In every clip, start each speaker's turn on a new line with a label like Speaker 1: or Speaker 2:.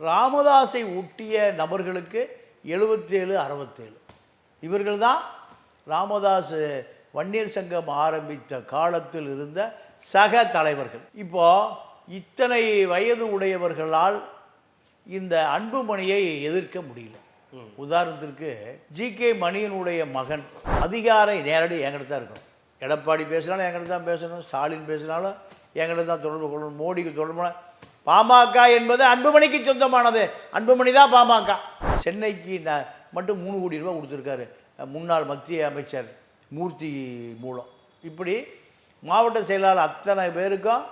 Speaker 1: ராமதாஸை ஒட்டிய நபர்களுக்கு எழுபத்தேழு அறுபத்தேழு இவர்கள் தான் ராமதாஸ் வன்னியர் சங்கம் ஆரம்பித்த காலத்தில் இருந்த சக தலைவர்கள். இப்போ இத்தனை வயது உடையவர்களால் இந்த அன்புமணியை எதிர்க்க முடியல. உதாரணத்திற்கு ஜி. கே. மணியனுடைய மகன் அதிகாரம் நேரடி என்கிட்ட தான் இருக்கணும். எடப்பாடி பேசினாலும் என்கிட்ட தான் பேசணும் ஸ்டாலின் பேசினாலும் என்கிட்ட தான் தொடர்பு கொள்ளணும் மோடிக்கு தொடர்பு. பாமக என்பது அன்புமணிக்கு சொந்தமானது. அன்புமணி தான் பாமக. சென்னைக்கு ந மட்டும் மூணு கோடி ரூபா கொடுத்துருக்காரு. முன்னாள் மத்திய அமைச்சர் மூர்த்தி மூலம். இப்படி மாவட்ட செயலாளர் அத்தனை பேருக்கும்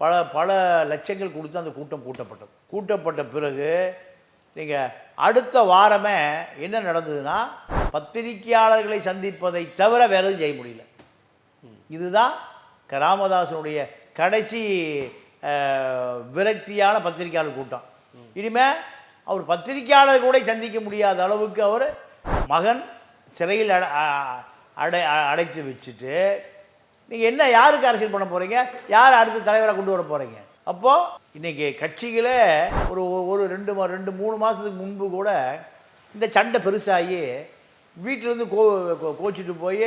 Speaker 1: பல பல லட்சங்கள் கொடுத்து அந்த கூட்டம் கூட்டப்பட்டது. கூட்டப்பட்ட பிறகு நீங்கள் அடுத்த வாரமே என்ன நடந்ததுன்னா பத்திரிகையாளர்களை சந்திப்பதை தவிர வேறு எதுவும் செய்ய முடியல. இதுதான் ராமதாசனுடைய கடைசி விரக்தியான பத்திரிகையாளர் கூட்டம். இனிமேல் அவர் பத்திரிகையாளர் கூட சந்திக்க முடியாத அளவுக்கு அவர் மகன் சிறையில் அடை அடைத்து வச்சுட்டு நீங்கள் என்ன யாருக்கு அரசியல் பண்ண போகிறீங்க யார் அடுத்த தலைவராக கொண்டு வர போகிறீங்க அப்போது இன்றைக்கி கட்சிகளே ஒரு ஒரு ரெண்டு மா- ரெண்டு மூணு மாதத்துக்கு முன்பு கூட இந்த சண்டை பெருசாகி வீட்டிலேருந்து கோ கோ- கோச்சிட்டு போய்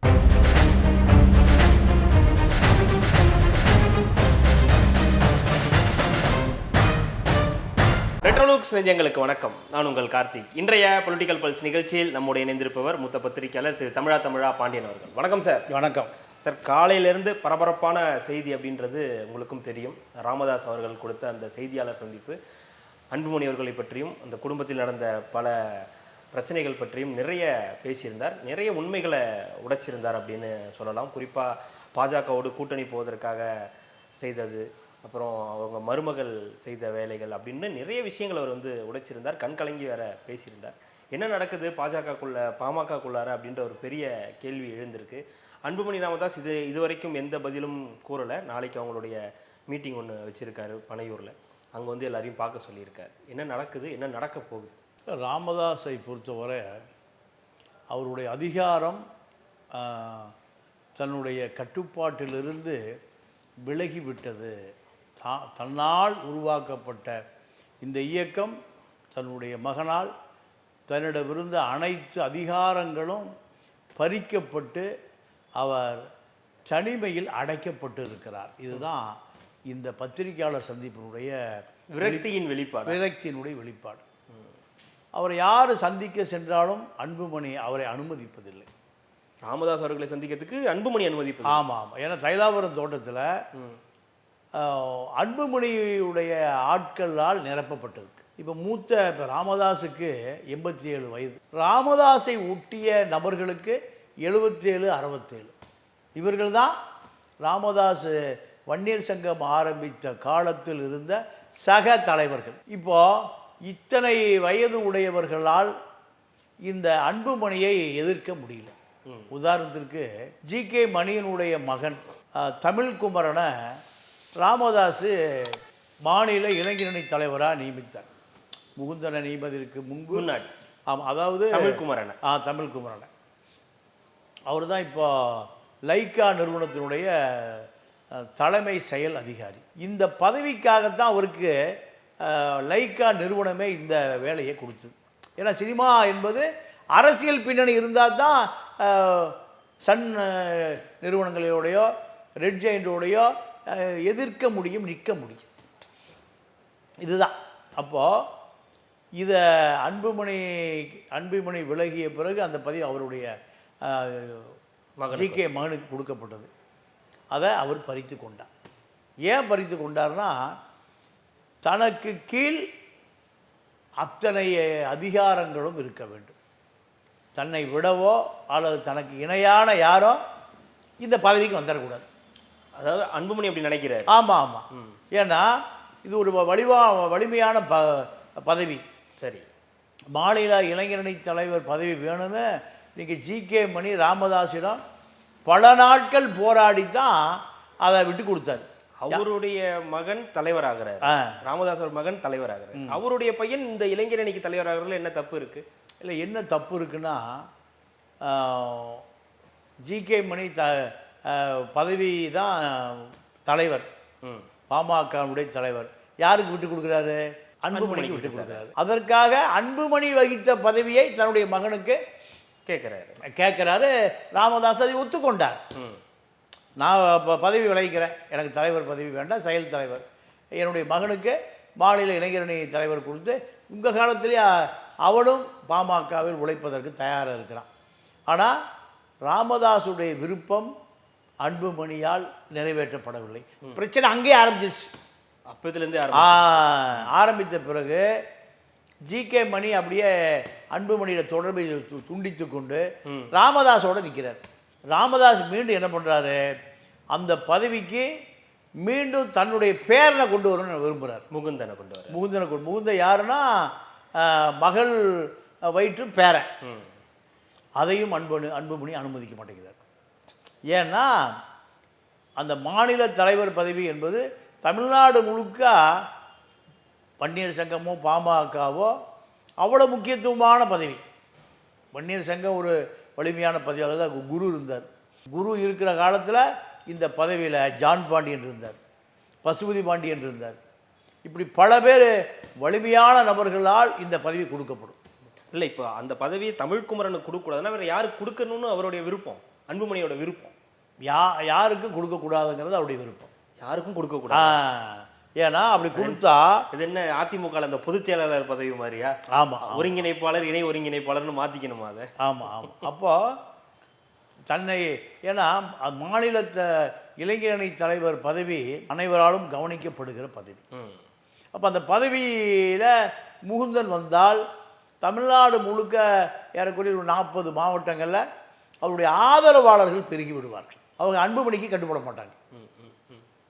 Speaker 2: ரெட்ரோலுக்ஸ் நெஞ்சங்களுக்கு வணக்கம். நான் உங்கள் கார்த்திக். இன்றைய பொலிட்டிக்கல் பல்ஸ் நிகழ்ச்சியில் நம்முடைய இணைந்திருப்பவர் மூத்த பத்திரிகையாளர் திரு தமிழா தமிழா பாண்டியன் அவர்கள். வணக்கம் சார்
Speaker 1: வணக்கம்.
Speaker 2: சார் காலையிலேருந்து பரபரப்பான செய்தி அப்படின்றது உங்களுக்கும் தெரியும். ராமதாஸ் அவர்கள் கொடுத்த அந்த செய்தியாளர் சந்திப்பு அன்புமணி அவர்களை பற்றியும் அந்த குடும்பத்தில் நடந்த பல பிரச்சனைகள் பற்றியும் நிறைய பேசியிருந்தார். நிறைய உண்மைகளை உடைச்சிருந்தார் அப்படின்னு சொல்லலாம். குறிப்பாக பாஜகவோடு கூட்டணி போவதற்காக செய்தது அப்புறம் அவங்க மருமகள் செய்த வேலைகள் அப்படின்னு நிறைய விஷயங்கள் அவர் வந்து உடைச்சிருந்தார். கண் கலங்கி வேற பேசியிருந்தார். என்ன நடக்குது? பாஜகக்குள்ள பாமகக்குள்ளார அப்படின்ற ஒரு பெரிய கேள்வி எழுந்திருக்கு. அன்புமணி ராமதாஸ் இது இதுவரைக்கும் எந்த பதிலும் கூறலை. நாளைக்கு அவங்களுடைய மீட்டிங் ஒன்று வச்சுருக்காரு பனையூரில். அங்கே வந்து எல்லாரையும் பார்க்க சொல்லியிருக்காரு. என்ன நடக்குது? என்ன நடக்க போகுது?
Speaker 1: ராமதாஸை பொறுத்தவரை அவருடைய அதிகாரம் தன்னுடைய கட்டுப்பாட்டிலிருந்து விலகிவிட்டது. தா தன்னால் உருவாக்கப்பட்ட இந்த இயக்கம் தன்னுடைய மகனால் தன்னிடமிருந்த அனைத்து அதிகாரங்களும் பறிக்கப்பட்டு அவர் தனிமையில் அடைக்கப்பட்டு இருக்கிறார் இதுதான் இந்த பத்திரிகையாளர் சந்திப்பினுடைய
Speaker 2: விரக்தியின் வெளிப்பாடு.
Speaker 1: விரக்தியினுடைய வெளிப்பாடு. அவரை யார் சந்திக்க சென்றாலும் அன்புமணி அவரை அனுமதிப்பதில்லை.
Speaker 2: ராமதாஸ் அவர்களை சந்திக்கிறதுக்கு அன்புமணி அனுமதிப்பு
Speaker 1: ஆமாம். ஆமாம் ஏன்னா தைலாபுரம் தோட்டத்தில் அன்புமணியுடைய ஆட்களால் நிரப்பப்பட்டிருக்கு. இப்போ மூத்த இப்போ ராமதாஸுக்கு எண்பத்தி ஏழு வயது. ராமதாஸை ஒட்டிய நபர்களுக்கு எழுபத்தேழு அறுபத்தேழு இவர்கள் தான் ராமதாஸ் வன்னியர் சங்கம் ஆரம்பித்த காலத்தில் இருந்த சக தலைவர்கள். இப்போ இத்தனை வயது உடையவர்களால் இந்த அன்புமணியை எதிர்க்க முடியல. உதாரணத்திற்கு ஜி கே மணியனுடைய மகன் தமிழ்குமரனை ராமதாஸ் மாநில இளைஞரணி தலைவராக நியமித்தார். முகுந்தனை நியமதிற்கு முன்பு
Speaker 2: முன்னாடி.
Speaker 1: ஆமாம் அதாவது
Speaker 2: தமிழ்குமரனை.
Speaker 1: ஆ தமிழ்குமரனை. அவர் தான் இப்போ லைக்கா நிறுவனத்தினுடைய தலைமை செயல் அதிகாரி. இந்த பதவிக்காகத்தான் அவருக்கு லைக்கா நிறுவனமே இந்த வேலையை கொடுத்தது. ஏன்னா சினிமா என்பது அரசியல் பின்னணி இருந்தால் தான் சன் நிறுவனங்களோடையோ ரெட் ஜெயிண்டோடையோ அஹ், எதிர்க்க முடியும் நிற்க முடியும். இதுதான். அப்போது இதை அன்புமணி அன்புமணி விலகிய பிறகு அந்த பதிவு அவருடைய. ஜி கே மகனுக்கு கொடுக்கப்பட்டது. அதை அவர் பறித்து கொண்டார். ஏன் பறித்து கொண்டார்னா தனக்கு கீழ் அத்தனை அதிகாரங்களும் இருக்க வேண்டும். தன்னை விடவோ அல்லது தனக்கு இணையான யாரோ இந்த பதவிக்கு வந்துடக்கூடாது.
Speaker 2: அதாவது அன்புமணி அப்படி நினைக்கிறாரு.
Speaker 1: ஆமாம் ஆமாம் ஏன்னா இது ஒரு வலிவா வலிமையான ப பதவி.
Speaker 2: சரி.
Speaker 1: மாநில இளைஞரணி தலைவர் பதவி வேணும்னு நீங்கள் ஜி கே மணி ராமதாஸிடம் பல நாட்கள் போராடி தான் அதை விட்டு கொடுத்தாரு.
Speaker 2: அவருடைய மகன் தலைவராகிறார். ராமதாஸ் ஒரு மகன் தலைவராகிறார். அவருடைய பையன் இந்த இளைஞர் அணிக்கு தலைவராகிறதுல என்ன தப்பு இருக்கு?
Speaker 1: இல்லை என்ன தப்பு இருக்குன்னா ஜிகே மணி த பதவி தான் தலைவர். பாமகவுடைய தலைவர். யாருக்கு விட்டு கொடுக்குறாரு? அன்புமணிக்கு விட்டு கொடுக்குறாரு. அதற்காக அன்புமணி வகித்த பதவியை தன்னுடைய மகனுக்கு
Speaker 2: கேட்குறாரு.
Speaker 1: கேட்குறாரு. ராமதாஸ் அதை ஒத்துக்கொண்டார் நான் பதவி விளைவிக்கிறேன் எனக்கு தலைவர் பதவி வேண்டாம் செயல் தலைவர். என்னுடைய மகனுக்கு மாநில இளைஞரணி தலைவர் கொடுத்து உங்கள் காலத்திலே அ- அவனும் பாமகவில் உழைப்பதற்கு தயாராக இருக்கிறான். ஆனால் ராமதாஸுடைய விருப்பம் அன்புமணியால் நிறைவேற்றப்படவில்லை. பிரச்சனை அங்கேயே ஆரம்பிச்சிருச்சு.
Speaker 2: அப்பத்துலேருந்தே
Speaker 1: ஆரம்பித்த பிறகு ஜிகே மணி அப்படியே அன்புமணியோட தொடர்பை துண்டித்து கொண்டு. ராமதாஸோட நிற்கிறார் ராமதாஸ் மீண்டும் என்ன பண்ணுறாரு அந்த பதவிக்கு மீண்டும் தன்னுடைய பேரனை கொண்டு வரணும்னு விரும்புகிறார்
Speaker 2: முகுந்தனை கொண்டு வர
Speaker 1: முகுந்தனை கொண்டு முகுந்த யாருன்னா மகள் வயிற்று பேரன். அதையும் அன்பு அன்புமணி அனுமதிக்க மாட்டேங்கிறார். ஏன்னா அந்த மாநில தலைவர் பதவி என்பது தமிழ்நாடு முழுக்க பன்னீர் சங்கமோ பாமகவோ அவ்வளோ முக்கியத்துவமான பதவி. பன்னீர் சங்கம் ஒரு வலிமையான பதவி தான் குரு இருந்தார். குரு இருக்கிற காலத்தில் இந்த பதவியில் ஜான் பாண்டியன் இருந்தார் பசுபதி பாண்டியன் இருந்தார். இப்படி பல பேர் வலிமையான நபர்களால் இந்த பதவி கொடுக்கப்படும்.
Speaker 2: இல்லை இப்போ அந்த பதவியை தமிழ்குமரனுக்கு கொடுக்கக்கூடாதுன்னா வேறு யாருக்கு கொடுக்கணும்னு அவருடைய விருப்பம்? அன்புமணியோட விருப்பம்.
Speaker 1: யா யாருக்கும் கொடுக்கக்கூடாதுங்கிறது அவருடைய விருப்பம்.
Speaker 2: யாருக்கும் கொடுக்கக்கூடாது?
Speaker 1: ஏன்னா அப்படி கொடுத்தா
Speaker 2: இது என்ன அதிமுக அந்த பொதுச் செயலாளர் பதவி மாதிரியா?
Speaker 1: ஆமாம்
Speaker 2: ஒருங்கிணைப்பாளர் இணை ஒருங்கிணைப்பாளர்னு மாத்திக்கணுமா அதை?
Speaker 1: ஆமாம் ஆமாம் அப்போ தன்னை ஏன்னா மாநிலத்த இளைஞரணி தலைவர் பதவி அனைவராலும் கவனிக்கப்படுகிற பதவி. அப்போ அந்த பதவியில் முகுந்தன் வந்தால் தமிழ்நாடு முழுக்க ஏறக்குறைய ஒரு நாற்பது மாவட்டங்களில் அவருடைய ஆதரவாளர்கள் பெருகி விடுவார்கள். அவங்க அன்புமணிக்கு கட்டுப்பட மாட்டாங்க.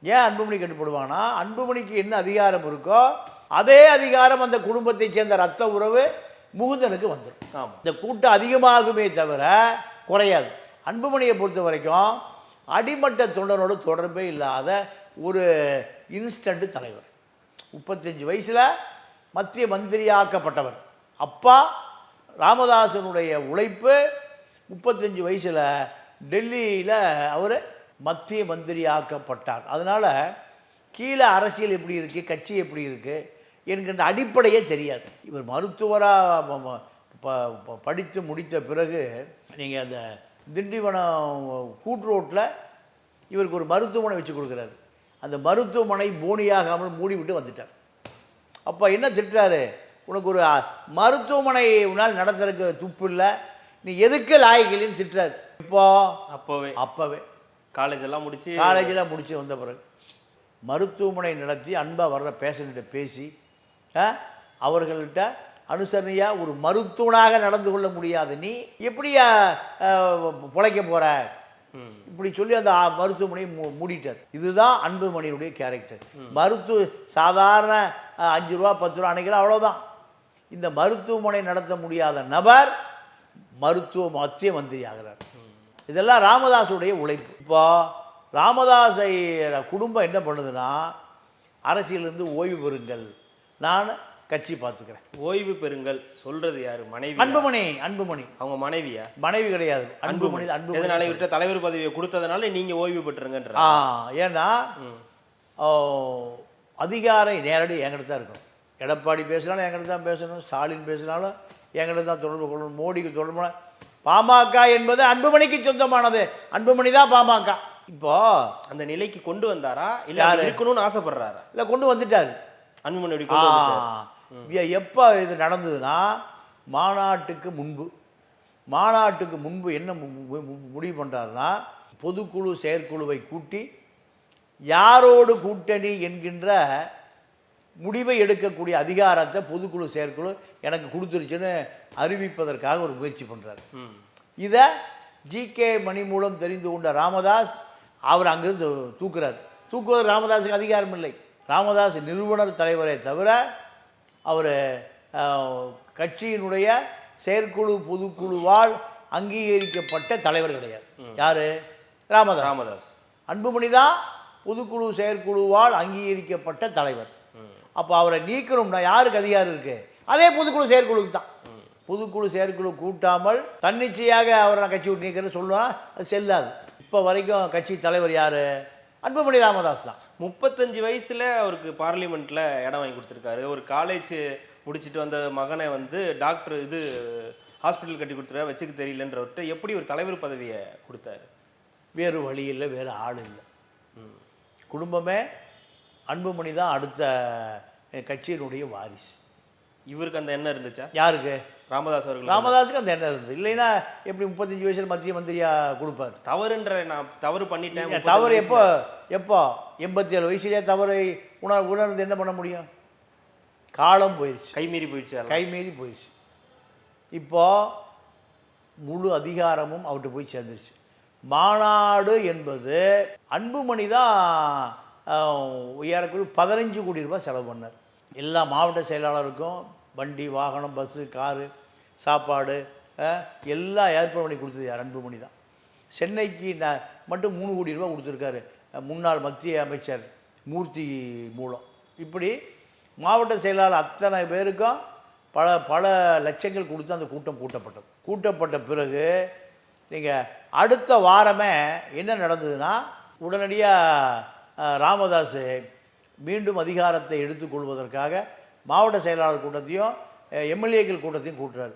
Speaker 1: ஏன் அன்புமணி கட்டுப்படுவானா அன்புமணிக்கு என்ன அதிகாரம் இருக்கோ அதே அதிகாரம் அந்த குடும்பத்தைச் சேர்ந்த ரத்த உறவு முகுந்தனுக்கு வந்துடும்.
Speaker 2: ஆமாம்.
Speaker 1: இந்த கூட்டம் அதிகமாகுமே தவிர குறையாது. அன்புமணியை பொறுத்த வரைக்கும் அடிமட்ட தொண்டரோடு தொடர்பே இல்லாத ஒரு இன்ஸ்டன்ட் தலைவர். முப்பத்தஞ்சு வயசில் மத்திய மந்திரியாக்கப்பட்டவர். அப்பா ராமதாசனுடைய உழைப்பு முப்பத்தஞ்சு வயசில் டெல்லியில் அவர் மத்திய மந்திரியாக்கப்பட்டார். அதனால் கீழே அரசியல் எப்படி இருக்குது கட்சி எப்படி இருக்குது என்கின்ற அடிப்படையே தெரியாது. இவர் மருத்துவராக படித்து முடித்த பிறகு நீங்கள் அந்த திண்டிவனம் கூட்ரோட்டில் இவருக்கு ஒரு மருத்துவமனை வச்சு கொடுக்குறாரு. அந்த மருத்துவமனை போனியாகாமல் மூடிவிட்டு வந்துட்டார். அப்போ என்ன திட்டுறாரு? உனக்கு ஒரு மருத்துவமனை உன்னால் நடத்துறதுக்கு துப்பு இல்லை நீ எதுக்கு லாயக்கில்லைன்னு திட்டுறாரு. இப்போ?
Speaker 2: அப்போவே.
Speaker 1: அப்போவே.
Speaker 2: காலேஜ் எல்லாம் முடிச்சு
Speaker 1: காலேஜில் முடிச்சு வந்த பிறகு மருத்துவமனை நடத்தி அன்பாக வர்ற பேஷண்ட்ட பேசி அவர்கள்ட்ட அனுசரணையாக ஒரு மருத்துவனாக நடந்து கொள்ள முடியாத. நீ எப்படியா பிழைக்க போகிற இப்படி சொல்லி அந்த மருத்துவமனையை மூ மூடிட்டார். இதுதான் அன்புமணியுடைய கேரக்டர் மருத்துவ சாதாரண அஞ்சு ரூபா பத்து ரூபா அன்னைக்கெல்லாம் அவ்வளோதான் இந்த மருத்துவமனை நடத்த முடியாத நபர் மருத்துவ மத்திய மந்திரி ஆகிறார் இதெல்லாம் ராமதாஸுடைய உழைப்பு. இப்போ ராமதாஸை குடும்பம் என்ன பண்ணுதுன்னா அரசியலிருந்து ஓய்வு பெறுங்கள். நான் கட்சி பார்த்துக்கிறேன்.
Speaker 2: ஓய்வு பெறுங்கள். சொல்றது யாரு? மனைவி
Speaker 1: அன்புமணி அன்புமணி.
Speaker 2: அவங்க மனைவியா?
Speaker 1: மனைவி கிடையாது. அன்புமணி. அன்புமணி
Speaker 2: எதனால விட்ட தலைவர் பதவியை கொடுத்ததுனால நீங்க ஓய்வு பெற்றுருங்கன்ற
Speaker 1: ஆ ஏன்னா அதிகாரம் நேரடி என்கிட்ட தான் இருக்கும். எடப்பாடி பேசினாலும் என்கிட்ட தான் பேசணும் ஸ்டாலின் பேசினாலும் என்கிட்ட தான் தொடர்பு கொள்ளணும். மோடிக்கு தொடர்பு பாமக என்பது அன்புமணிக்கு சொந்தமானது. அன்புமணி தான் பாமக. இப்போ
Speaker 2: அந்த நிலைக்கு கொண்டு வந்தாரா? இல்ல இருக்கணும்னு ஆசைப்படுறாரா?
Speaker 1: இல்லை கொண்டு வந்துட்டார்.
Speaker 2: அன்புமணி
Speaker 1: எப்போ இது நடந்ததுன்னா மாநாட்டுக்கு முன்பு. மாநாட்டுக்கு முன்பு என்ன முடிவு பண்ணுறாருன்னா பொதுக்குழு செயற்குழுவை கூட்டி யாரோடு கூட்டணி என்கின்ற முடிவை எடுக்கக்கூடிய அதிகாரத்தை பொதுக்குழு செயற்குழு எனக்கு கொடுத்துருச்சுன்னு அறிவிப்பதற்காக ஒரு முயற்சி பண்ணுறாரு இதை ஜிகே மணி மூலம் தெரிந்து கொண்ட ராமதாஸ் அவர் அங்கிருந்து தூக்குறார். தூக்குவது ராமதாஸுக்கு அதிகாரம் இல்லை. ராமதாஸ் நிறுவனர் தலைவரே தவிர அவர் கட்சியினுடைய செயற்குழு பொதுக்குழுவால் அங்கீகரிக்கப்பட்ட தலைவர் கிடையாது. யார்? ராமதாஸ்.
Speaker 2: ராமதாஸ்.
Speaker 1: அன்புமணி தான் பொதுக்குழு செயற்குழுவால் அங்கீகரிக்கப்பட்ட தலைவர். அப்போ அவரை நீக்கணும்னா யாருக்கு அதிகாரம் இருக்கு? அதே பொதுக்குழு செயற்குழுக்கு தான். பொதுக்குழு செயற்குழு கூட்டாமல் தன்னிச்சையாக அவரை நான் கட்சி விட்டு நீக்கிறேன்னு சொல்லுவா அது செல்லாது. இப்போ வரைக்கும் கட்சி தலைவர் யார்? அன்புமணி ராமதாஸ் தான்.
Speaker 2: முப்பத்தஞ்சு வயசுல அவருக்கு பார்லிமெண்ட்ல இடம் வாங்கி கொடுத்துருக்காரு. ஒரு காலேஜ் முடிச்சுட்டு வந்த மகனை வந்து டாக்டர் இது ஹாஸ்பிட்டல் கட்டி கொடுத்துருக்காரு. வச்சுக்க தெரியலன்றவர்கிட்ட எப்படி ஒரு தலைவர் பதவியை கொடுத்தாரு?
Speaker 1: வேறு வழி இல்லை வேறு ஆள் இல்லை. குடும்பமே அன்புமணி தான் அடுத்த கட்சியினுடைய வாரிசு.
Speaker 2: இவருக்கு அந்த எண்ணம் இருந்துச்சா?
Speaker 1: யாருக்கு?
Speaker 2: ராமதாஸ் அவர்கள்.
Speaker 1: ராமதாஸுக்கு அந்த எண்ணம் இருந்தது. இல்லைன்னா எப்படி முப்பத்தஞ்சு வயசுல மத்திய மந்திரியா கொடுப்பார்?
Speaker 2: தவறுன்ற நான் தவறு பண்ணிட்டேன்.
Speaker 1: ஏன்
Speaker 2: 35
Speaker 1: தவறு. எப்போ எப்போ? எண்பத்தி ஏழு வயசுலேயே தவறை உணர் உணர்ந்து என்ன பண்ண முடியும்? காலம் போயிடுச்சு
Speaker 2: கைமீறி போயிடுச்சு அதெல்லாம்.
Speaker 1: கை மீறி போயிடுச்சு இப்போ முழு அதிகாரமும் அவர்கிட்ட போய் சேர்ந்துருச்சு. மாநாடு என்பது அன்புமணி தான் ஏறக்குறைய பதினஞ்சு கோடி ரூபாய் செலவு பண்ணார். எல்லா மாவட்ட செயலாளருக்கும் வண்டி வாகனம் பஸ்ஸு காரு சாப்பாடு எல்லாம் ஏற்பாடு பண்ணி கொடுத்தது யார்? அன்புமணி தான். சென்னைக்கு ந மட்டும் மூணு கோடி ரூபாய் கொடுத்துருக்காரு. முன்னாள் மத்திய அமைச்சர் மூர்த்தி மூலம். இப்படி மாவட்ட செயலாளர் அத்தனை பேருக்கும் பல பல லட்சங்கள் கொடுத்து அந்த கூட்டம் கூட்டப்பட்டது. கூட்டப்பட்ட பிறகு நீங்கள் அடுத்த வாரமே என்ன நடந்ததுன்னா உடனடியாக ராமதாஸ் மீண்டும் அதிகாரத்தை எடுத்துக்கொள்வதற்காக மாவட்ட செயலாளர் கூட்டத்தையும் எம்எல்ஏக்கள் கூட்டத்தையும் கூட்டுறாரு.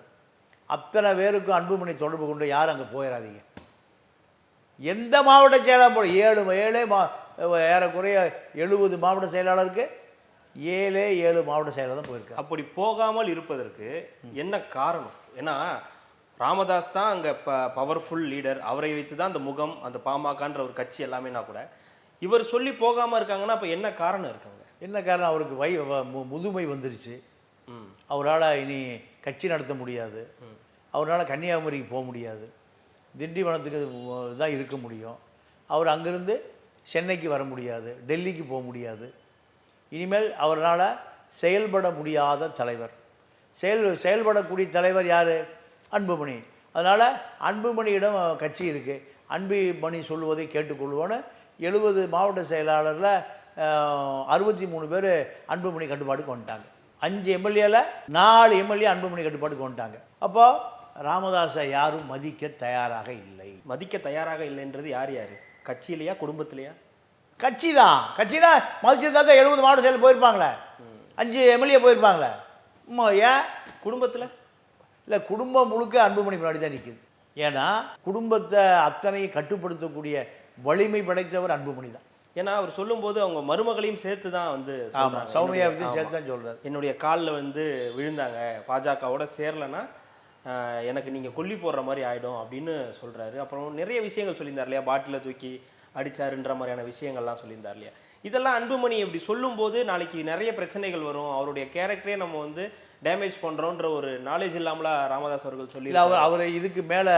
Speaker 1: அத்தனை பேருக்கும் அன்புமணி தொடர்பு கொண்டு யாரும் அங்கே போயிடாதீங்க எந்த மாவட்ட செயலாளர் போட ஏழு ஏழே மா ஏறக்குறைய எழுபது மாவட்ட செயலாளருக்கு ஏழே ஏழு மாவட்ட செயலாளர் தான் போயிருக்கு
Speaker 2: அப்படி போகாமல் இருப்பதற்கு என்ன காரணம்? ஏன்னா ராமதாஸ் தான் அங்கே ப பவர்ஃபுல் லீடர் அவரை வைத்து தான் அந்த முகம் அந்த பாமகன்ற ஒரு கட்சி எல்லாமேனா கூட இவர் சொல்லி போகாம இருக்காங்கன்னா அப்ப என்ன காரணம் இருக்காங்க?
Speaker 1: என்ன காரணம்? அவருக்கு வை வ- மு- முதுமை வந்துருச்சு. அவரால் இனி கட்சி நடத்த முடியாது. அவரால் கன்னியாகுமரிக்கு போக முடியாது. திண்டிவனத்துக்கு தான் இருக்க முடியும். அவர் அங்கேருந்து சென்னைக்கு வர முடியாது. டெல்லிக்கு போக முடியாது. இனிமேல் அவரால் செயல்பட முடியாத தலைவர். செயல் செயல்படக்கூடிய தலைவர் யார்? அன்புமணி. அதனால் அன்புமணியிடம் கட்சி இருக்குது அன்புமணி சொல்லுவதை கேட்டுக்கொள்வோன்னு எழுபது மாவட்ட செயலாளரில் அறுபத்தி மூணு பேர் அன்புமணி கட்டுப்பாட்டுக்கு வந்துட்டாங்க அஞ்சு எம்எல்ஏல நாலு எம்எல்ஏ அன்புமணி கட்டுப்பாட்டுக்கு வந்துட்டாங்க அப்போ ராமதாஸை யாரும் மதிக்க தயாராக இல்லை.
Speaker 2: மதிக்க தயாராக இல்லைன்றது யார் யாரு? கட்சியிலையா குடும்பத்திலையா?
Speaker 1: கட்சி தான் கட்சி தான் மதிச்சிருந்தா தான் எழுபது மாவட்ட செயல் போயிருப்பாங்களே. அஞ்சு எம்எல்ஏ போயிருப்பாங்களே. ஏன்?
Speaker 2: குடும்பத்துல?
Speaker 1: இல்லை குடும்பம் முழுக்க அன்புமணி முன்னாடி தான் நிற்குது ஏன்னா குடும்பத்தை அத்தனையும் கட்டுப்படுத்தக்கூடிய வலிமை படைத்தவர் அன்புமணி தான்
Speaker 2: ஏன்னா அவர் சொல்லும்போது அவங்க மருமகளையும் சேர்த்து தான் வந்து
Speaker 1: ஆமாம்
Speaker 2: சொல்றாங்க.
Speaker 1: சௌமியா
Speaker 2: என்னுடைய-
Speaker 1: பற்றி
Speaker 2: ஆமா.
Speaker 1: சேர்த்து தான் சொல்கிறார்
Speaker 2: என்னுடைய காலில் வந்து விழுந்தாங்க. பாஜகவோட சேரலைன்னா எனக்கு நீங்கள் கொல்லி போடுற மாதிரி ஆயிடும் அப்படின்னு சொல்றாரு. அப்புறம் நிறைய விஷயங்கள் சொல்லியிருந்தார் இல்லையா? பாட்டில தூக்கி அடிச்சாருன்ற மாதிரியான விஷயங்கள்லாம் சொல்லியிருந்தார் இல்லையா? இதெல்லாம் அன்புமணி இப்படி சொல்லும்போது நாளைக்கு நிறைய பிரச்சனைகள் வரும். அவருடைய கேரக்டரே நம்ம வந்து டேமேஜ் பண்றோன்ற ஒரு நாலேஜ் இல்லாமலா ராமதாஸ் அவர்கள் சொல்லி
Speaker 1: அவர் அவர் இதுக்கு மேலே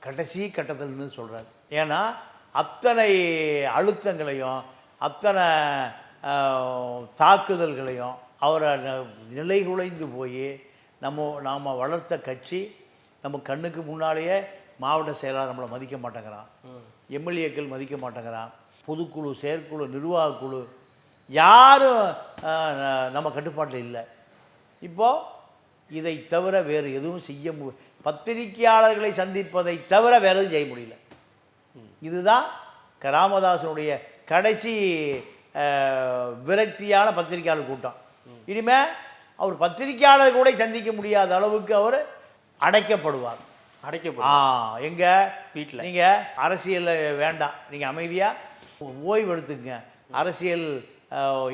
Speaker 1: கடைசி கட்டத்தில்னு சொல்கிறார் ஏன்னா அத்தனை அழுத்தங்களையும் அத்தனை தாக்குதல்களையும் அவரை ந- நிலைகுலைந்து போய் நம்ம நாம் வளர்த்த கட்சி நம்ம கண்ணுக்கு முன்னாலேயே மாவட்ட செயலாளர் நம்மளை மதிக்க மாட்டேங்கிறான். எம்எல்ஏக்கள் மதிக்க மாட்டேங்கிறான். பொதுக்குழு செயற்குழு நிர்வாகக் குழு யாரும் நம்ம கட்டுப்பாட்டில் இல்லை. இப்போது இதை தவிர வேறு எதுவும் செய்ய மு பத்திரிகையாளர்களை சந்திப்பதை தவிர வேறு எதுவும் செய்ய முடியல. இதுதான் ராமதாசனுடைய கடைசி விரக்தியான பத்திரிகையாளர் கூட்டம். இனிமே அவர் பத்திரிகையாளர் கூட சந்திக்க முடியாத அளவுக்கு அவர் அடைக்கப்படுவார். ஆ
Speaker 2: அடைக்கப்படும்
Speaker 1: எங்க?
Speaker 2: வீட்டில்
Speaker 1: நீங்கள் அரசியலில் வேண்டாம். நீங்கள் அமைதியாக ஓய்வு எடுத்துக்கங்க அரசியல்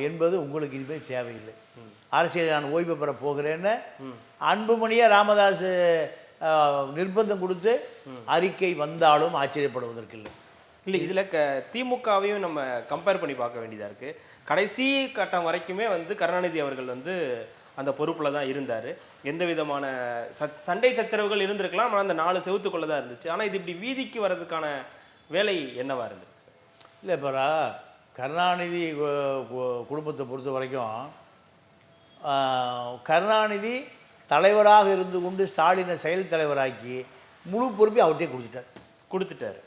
Speaker 1: என்பது உங்களுக்கு இனிமேல் தேவையில்லை. அரசியல் நான் ஓய்வு பெற போகிறேன்னு அன்புமணியை ராமதாஸ் நிர்பந்தம் கொடுத்து அறிக்கை வந்தாலும் ஆச்சரியப்படுவதற்கில்லை.
Speaker 2: இல்லை இதில் க திமுகவையும் நம்ம கம்பேர் பண்ணி பார்க்க வேண்டியதாக இருக்குது கடைசி கட்டம் வரைக்குமே வந்து கருணாநிதி அவர்கள் வந்து அந்த பொறுப்பில் தான் இருந்தார். எந்த விதமான ச சண்டை சச்சரவுகள் இருந்திருக்கலாம் ஆனால் அந்த நாலு செவுத்துக்குள்ளே தான் இருந்துச்சு. ஆனால் இது இப்படி வீதிக்கு வர்றதுக்கான வேலை என்னவா இருந்துச்சு சார்?
Speaker 1: இல்லை இப்போ கருணாநிதி குடும்பத்தை பொறுத்த வரைக்கும் கருணாநிதி தலைவராக இருந்து கொண்டு ஸ்டாலினை செயல் தலைவராக்கி முழு பொறுப்பை அவர்கிட்டே கொடுத்துட்டார்.
Speaker 2: கொடுத்துட்டாரு.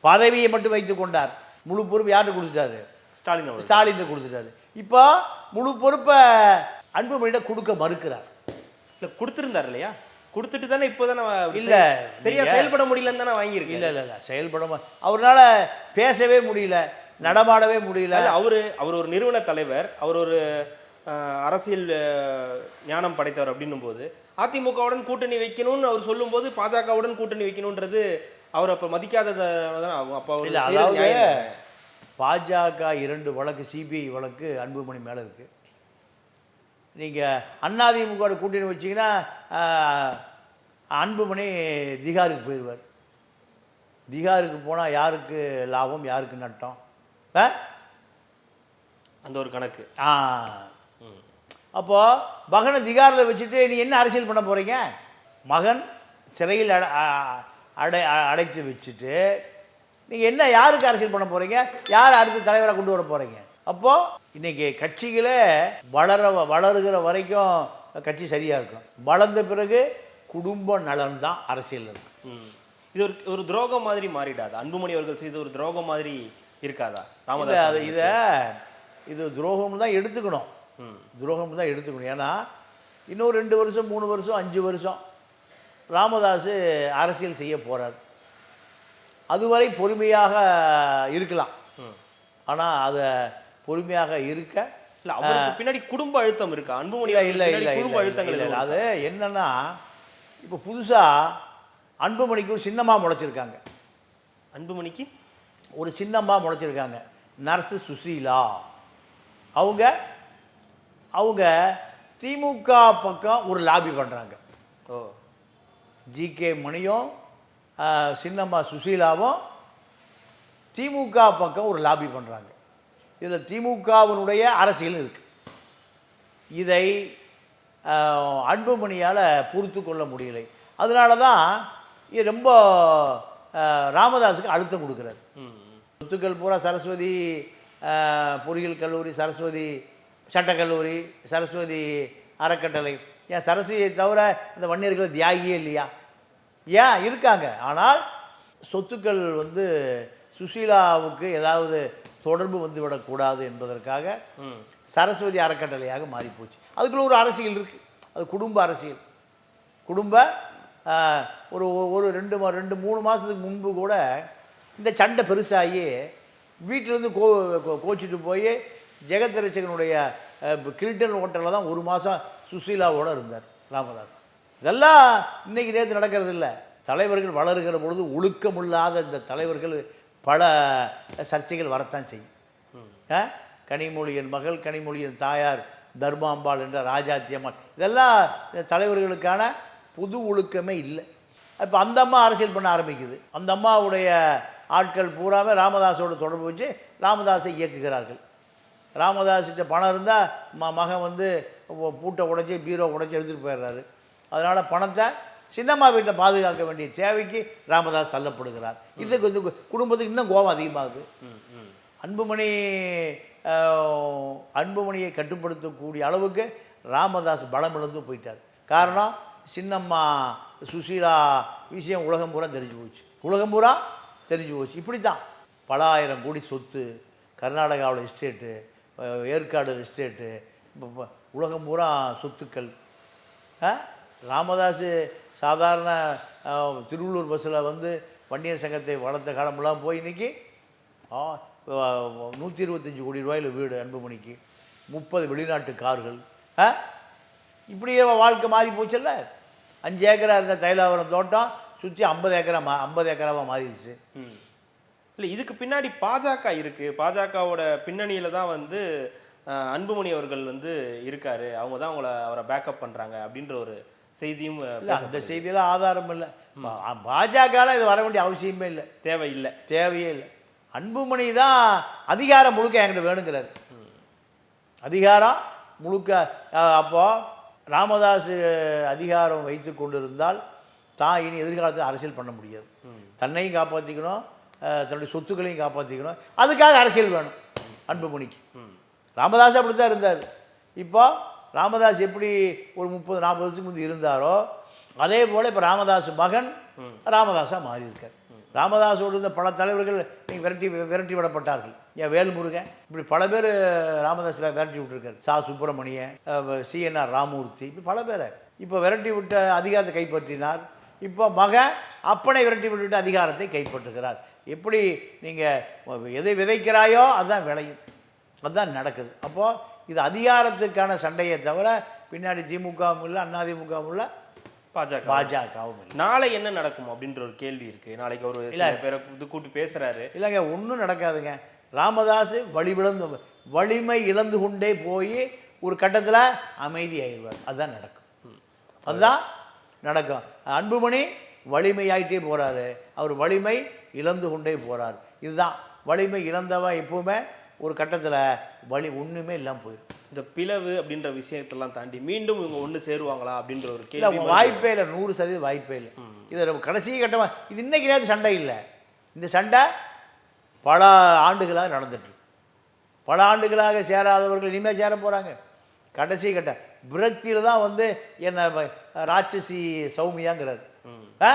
Speaker 1: பதவியை மட்டும் வைத்து கொண்டார். முழு பொறுப்பு யார்கிட்ட கொடுத்துட்டாரு?
Speaker 2: ஸ்டாலின்
Speaker 1: ஸ்டாலின் கொடுத்துட்டாரு. இப்போ முழு பொறுப்பை அன்புமணியிடம் கொடுக்க மறுக்கிறார்.
Speaker 2: இல்ல கொடுத்திருந்தார் இல்லையா? கொடுத்துட்டு தானே இப்போதானே வ-
Speaker 1: இல்ல,
Speaker 2: சரியா செயல்பட முடியலன்னு தானே வாங்கியிருக்கு
Speaker 1: இல்லை இல்லை இல்லை. செயல்பட அவரால் பேசவே முடியல நடமாடவே முடியல.
Speaker 2: அவரு அவர் ஒரு நிறுவன தலைவர் அவர் ஒரு அரசியல் ஞானம் படைத்தவர் அப்படின்னும் போது அதிமுகவுடன் கூட்டணி வைக்கணும்னு அவர் சொல்லும்போது பாஜகவுடன் கூட்டணி வைக்கணும்ன்றது அவர் அப்ப மதிக்காததான் ஆகும் அப்ப
Speaker 1: இல்லை அதாவது? பாஜக இரண்டு வழக்கு சிபிஐ வழக்கு அன்புமணி மேலே இருக்கு நீங்கள் அதிமுக கூட்டணி வச்சீங்கன்னா அன்புமணி திகாருக்கு போயிடுவார் திகாருக்கு போனால் யாருக்கு லாபம் யாருக்கு நட்டம்?
Speaker 2: அந்த ஒரு கணக்கு
Speaker 1: ஆ. அப்போது மகனை திகாரில் வச்சுட்டு நீ என்ன அரசியல் பண்ண போகிறீங்க மகன் சிறையில் அட அடைத்து வச்சுட்டு நீங்கள் என்ன யாருக்கு அரசியல் பண்ண போகிறீங்க யார் அடுத்த தலைவராக கொண்டு வர போகிறீங்க அப்போது இன்னைக்கு கட்சிகளே வளர வளருகிற வரைக்கும் கட்சி சரியாக இருக்கும். வளர்ந்த பிறகு குடும்ப நலன் தான் அரசியல் இருக்கு.
Speaker 2: இது ஒரு ஒரு துரோகம் மாதிரி மாறிடாது? அன்புமணி அவர்கள் செய்த ஒரு துரோகம் மாதிரி இருக்காதா? ராமதாஸ்
Speaker 1: அது இதை இது துரோகம் தான் எடுத்துக்கணும்.
Speaker 2: ம்.
Speaker 1: துரோகம் தான் எடுத்துக்கணும். ஏன்னா இன்னும் ரெண்டு வருஷம் மூணு வருஷம் அஞ்சு வருஷம் ராமதாஸ் அரசியல் செய்ய போகிறார் அதுவரை பொறுமையாக இருக்கலாம். ஆனால் அதை பொறுமையாக இருக்க
Speaker 2: இல்ல அவருக்கு பின்னாடி குடும்ப அழுத்தம் இருக்கா? அன்புமணி
Speaker 1: இல்லை இல்லை
Speaker 2: குடும்ப அழுத்தங்கள்
Speaker 1: இல்லை அது என்னன்னா இப்போ புதுசாக அன்புமணிக்கும் சின்னம்மா முளைச்சிருக்காங்க.
Speaker 2: இருக்கா? அன்புமணிக்கு?
Speaker 1: ஒரு சின்னம்மா முளைச்சிருக்காங்க. நர்ஸு சுசீலா. அவங்க அவங்க திமுக பக்கம் ஒரு லாபி பண்ணுறாங்க
Speaker 2: ஓ.
Speaker 1: ஜிகே மணியும் சின்னம்மா சுசீலாவும் திமுக பக்கம் ஒரு லாபி பண்ணுறாங்க இதில் திமுகவினுடைய அரசியல் இருக்குது இதை அன்புமணியால் பொறுத்து கொள்ள முடியலை. அதனால தான் இது ரொம்ப ராமதாஸுக்கு அழுத்தம் கொடுக்குறாரு.
Speaker 2: ம்
Speaker 1: சொத்துக்கள் பூரா சரஸ்வதி பொறியியல் கல்லூரி சரஸ்வதி சட்டக்கல்லூரி சரஸ்வதி அறக்கட்டளை. ஏன் சரஸ்வதியை தவிர அந்த வன்னியர்கள் தியாகியே இல்லையா? ஏன் இருக்காங்க? ஆனால் சொத்துக்கள் வந்து சுசீலாவுக்கு ஏதாவது தொடர்பு வந்து விடக்கூடாது என்பதற்காக சரஸ்வதி அறக்கட்டளையாக மாறிப்போச்சு. அதுக்குள்ள ஒரு அரசியல் இருக்குது அது குடும்ப அரசியல். குடும்ப ஒரு ஒரு ரெண்டு மா- ரெண்டு மூணு மாதத்துக்கு முன்பு கூட இந்த சண்டை பெருசாகி வீட்டிலேருந்து கோ கோச்சிட்டு போய் ஜெகத் ரசிகனுடைய கில்டன் ஹோட்டலில் தான் ஒரு மாதம் சுசீலாவோட இருந்தார் ராமதாஸ். இதெல்லாம் இன்றைக்கி நேற்று நடக்கிறது இல்லை தலைவர்கள் வளருகிற பொழுது ஒழுக்கமில்லாத இந்த தலைவர்கள் பல சர்ச்சைகள் வரத்தான் செய்யும். ஆ? கனிமொழியின் மகள் கனிமொழியின் தாயார் தர்மாம்பாள் என்ற ராஜாத்தியம்மாள் இதெல்லாம் தலைவர்களுக்கான புது ஒழுக்கமே இல்லை. இப்போ அந்த அம்மா அரசியல் பண்ண ஆரம்பிக்குது. அந்த அம்மாவுடைய ஆட்கள் பூராமே ராமதாஸோடு தொடர்பு வச்சு ராமதாஸை இயக்குகிறார்கள். ராமதாஸ்கிட்ட பணம் இருந்தால் ம மகன் வந்து பூட்டை உடைச்சி பீரோ உடைச்சி எடுத்துகிட்டு போயிடுறாரு. அதனால் பணத்தை சின்னம்மா வீட்டில் பாதுகாக்க வேண்டிய தேவைக்கு ராமதாஸ் தள்ளப்படுகிறார். இதுக்கு வந்து குடும்பத்துக்கு இன்னும் கோபம் அதிகமாகுது. அன்புமணி அன்புமணியை கட்டுப்படுத்தக்கூடிய அளவுக்கு ராமதாஸ் பலம் இழந்து போயிட்டார். காரணம் சின்னம்மா சுசீலா விஷயம் உலகம் பூரா தெரிஞ்சு போச்சு. உலகம் பூரா தெரிஞ்சு போச்சு. இப்படி தான் பல ஆயிரம் கோடி சொத்து கர்நாடகாவில் எஸ்டேட்டு ஏற்காடு எஸ்டேட்டு உலகம் பூரா சொத்துக்கள்? ராமதாஸ் சாதாரண திருவள்ளூர் பஸ்ஸில் வந்து வன்னியர் சங்கத்தை வளர்த்த காலமெல்லாம் போய் இன்றைக்கி நூற்றி இருபத்தஞ்சி கோடி ரூபாயில் வீடு அன்புமணிக்கு முப்பது வெளிநாட்டு கார்கள் ஆ? இப்படியே வாழ்க்கை மாறி போச்சுல்ல? அஞ்சு ஏக்கரா இருந்த தைலாவரம் தோட்டம் சுற்றி ஐம்பது ஏக்கரா மா ஐம்பது ஏக்கராவாக மாறிடுச்சு.
Speaker 2: ம். இல்லை இதுக்கு பின்னாடி பாஜக இருக்குது பாஜகவோட பின்னணியில் தான் வந்து அன்புமணி அவர்கள் வந்து இருக்காரு. அவங்க தான் அவங்கள அவரை பேக்கப் பண்ணுறாங்க அப்படின்ற ஒரு செய்தியும்
Speaker 1: அந்த. செய்தியெல்லாம் ஆதாரம் இல்லை. பாஜகவில் இது வர வேண்டிய அவசியமே இல்லை.
Speaker 2: தேவை இல்லை
Speaker 1: தேவையே இல்லை. அன்புமணி தான் அதிகாரம் முழுக்க என்கிட்ட வேணுங்கிறாரு. அதிகாரம் முழுக்க அஹ், அப்போ ராமதாஸ் அதிகாரம் வைத்து கொண்டிருந்தால் தான் இனி எதிர்காலத்தில் அரசியல் பண்ண முடியாது. தன்னையும் காப்பாற்றிக்கணும் தன்னுடைய சொத்துக்களையும் காப்பாற்றிக்கணும் அதுக்காக அரசியல் வேணும் அன்புமணிக்கு. ராமதாஸ் அப்படி தான் இருந்தார். இப்போ ராமதாஸ் எப்படி ஒரு முப்பது நாற்பது வருஷத்துக்கு முந்தி இருந்தாரோ அதே போல் இப்போ ராமதாஸ் மகன் ராமதாஸாக மாறியிருக்கார். ராமதாஸோடு இருந்த பல தலைவர்கள் நீங்கள் விரட்டி விரட்டி விடப்பட்டார்கள். ஏன் வேல்முருகன்? இப்படி பல பேர் ராமதாஸில் விரட்டி விட்டுருக்காரு. சா. சுப்பிரமணியன் சிஎன்ஆர் ராமூர்த்தி இப்படி பல பேரை. இப்போ விரட்டி விட்ட அதிகாரத்தை கைப்பற்றினார். இப்போ மகன் அப்பனை விரட்டி விட்டுட்டு அதிகாரத்தை கைப்பற்றுகிறார். எப்படி நீங்கள் எதை விதைக்கிறாயோ அதுதான் விளையும். அதுதான் நடக்குது. அப்போது இது அதிகாரத்துக்கான சண்டையை தவிர பின்னாடி திமுகவும் இல்லை அதிமுகவும் இல்லை
Speaker 2: பாஜக.
Speaker 1: பாஜகவும் இல்லை.
Speaker 2: நாளை என்ன நடக்கும் அப்படின்ற ஒரு கேள்வி இருக்கு. நாளைக்கு ஒரு சில பேரை இது கூட்டி பேசுறாரு.
Speaker 1: இல்லைங்க ஒன்றும் நடக்காதுங்க. ராமதாஸ் வழிவிழந்து வலிமை இழந்து கொண்டே போய் ஒரு கட்டத்தில் அமைதி ஆயிடுவார் அதுதான் நடக்கும். அதுதான் நடக்கும். அன்புமணி வலிமையாயிட்டே போகிறாரு அவர் வலிமை இழந்து கொண்டே போகிறார் இதுதான். வலிமை இழந்தவன் எப்பவுமே ஒரு கட்டத்தில் வலி ஒன்றுமே இல்லாமல் போயிடும்
Speaker 2: இந்த பிளவு அப்படின்ற விஷயத்தெல்லாம் தாண்டி மீண்டும் இவங்க ஒண்ணு சேருவாங்களா அப்படின்ற ஒரு கேள்வி
Speaker 1: வாய்ப்பே இல்லை. நூறு சதவீதம் வாய்ப்பே இல்லை. இது நம்ம கடைசி கட்டமாக இது இன்னைக்கு நேரத்து சண்டை இல்லை. இந்த சண்டை பல ஆண்டுகளாக நடந்துட்டு பல ஆண்டுகளாக சேராதவர்கள் இனிமேல் சேர போகிறாங்க கடைசி கட்ட விரக்தியில் தான் வந்து என்னை ராட்சசி சௌமியாங்கிறார். ஆ?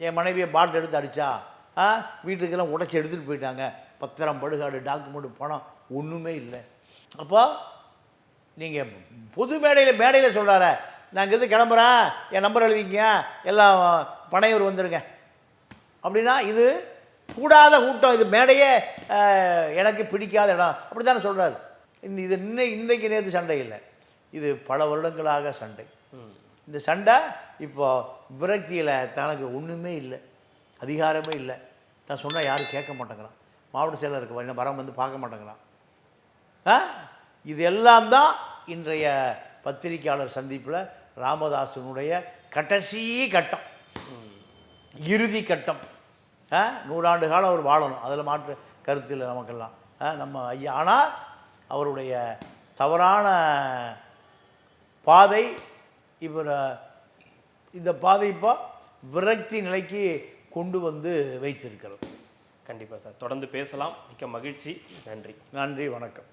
Speaker 1: என் மனைவியை பாட்டில் எடுத்து அடிச்சா ஆ? வீட்டுக்கெல்லாம் உடைச்சி எடுத்துகிட்டு போயிட்டாங்க. பத்திரம் படுகாடு டாக்குமெண்ட் பணம் ஒன்றுமே இல்லை. அப்போ நீங்கள் பொது மேடையில் மேடையில் சொல்கிறார நான் இங்கேருந்து கிளம்புறேன். என் நம்பர் எழுதிக்கங்க. எல்லாம் பனையூர் வந்துடுங்க அப்படின்னா இது கூடாத கூட்டம். இது மேடையே எனக்கு பிடிக்காத இடம். அப்படி தானே சொல்கிறாரு இந்த இது இன்னை இன்றைக்கு நேற்று சண்டை இல்லை. இது பல வருடங்களாக சண்டை. இந்த சண்டை இப்போது விரக்தியில் தனக்கு ஒன்றுமே இல்லை. அதிகாரமே இல்லை. நான் சொன்னால் யாரும் கேட்க மாட்டேங்கிறான். மாவட்ட செயலருக்கு என்ன? வரம் வந்து பார்க்க மாட்டேங்கிறான். ஆ? இது எல்லாம் தான் இன்றைய பத்திரிக்கையாளர் சந்திப்பில் ராமதாசனுடைய கடைசி கட்டம். இறுதி கட்டம். ஆ? நூறாண்டு காலம் அவர் வாழணும். அதில் மாற்று கருத்து இல்லை நமக்கெல்லாம். ஆ, நம்ம ஐயா. ஆனால் அவருடைய தவறான பாதை இவர் இந்த பாதை இப்போ விரக்தி நிலைக்கு கொண்டு வந்து வைத்திருக்கிறது.
Speaker 2: கண்டிப்பாக சார். தொடர்ந்து பேசலாம். மிக்க மகிழ்ச்சி. நன்றி.
Speaker 1: நன்றி வணக்கம்.